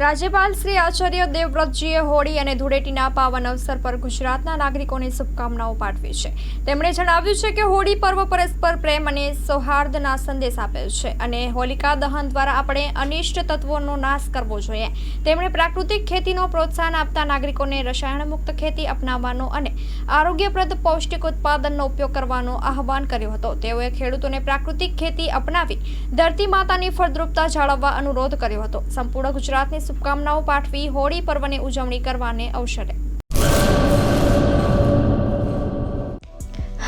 રાજ્યપાલ શ્રી આચાર્ય દેવવ્રતજીએ હોળી અને ધૂળેટીના પાવન અવસર પર ગુજરાતના નાગરિકોને શુભકામનાઓ પાઠવી છે. તેમણે જણાવ્યું છે કે હોળી પર્વ પરસ્પર પ્રેમ અને સૌહાર્દના સંદેશ આપે છે અને હોલિકા દહન દ્વારા આપણે અનિષ્ટ તત્વોનો નાશ કરવો જોઈએ. તેમણે પ્રાકૃતિક ખેતીનો પ્રોત્સાહન આપતા નાગરિકોને રસાયણમુક્ત ખેતી અપનાવવાનો અને આરોગ્યપ્રદ પૌષ્ટિક ઉત્પાદનનો ઉપયોગ કરવાનો આહવાન કર્યો હતો. તેઓએ ખેડૂતોને પ્રાકૃતિક ખેતી અપનાવી ધરતી માતાની ફળદ્રુપતા જાળવવા અનુરોધ કર્યો હતો. સંપૂર્ણ ગુજરાતને શુભકામનાઓ પાઠવી હોળી પર્વની ઉજવણી કરવાને અવસરે.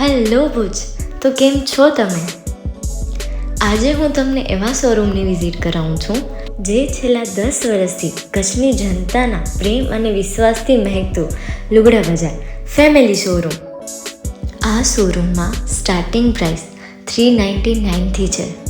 હેલો ભુજ, તો કેમ છો તમે? આજે હું તમને એવા શોરૂમની વિઝિટ કરાવું છું, જે છેલ્લા દસ વર્ષથી કચ્છની જનતાના પ્રેમ અને વિશ્વાસથી મહેકતું લુગડા બજાર ફેમિલી શોરૂમ. આ શોરૂમમાં સ્ટાર્ટિંગ પ્રાઇસ થ્રી નાઇન્ટી નાઇનથી છે.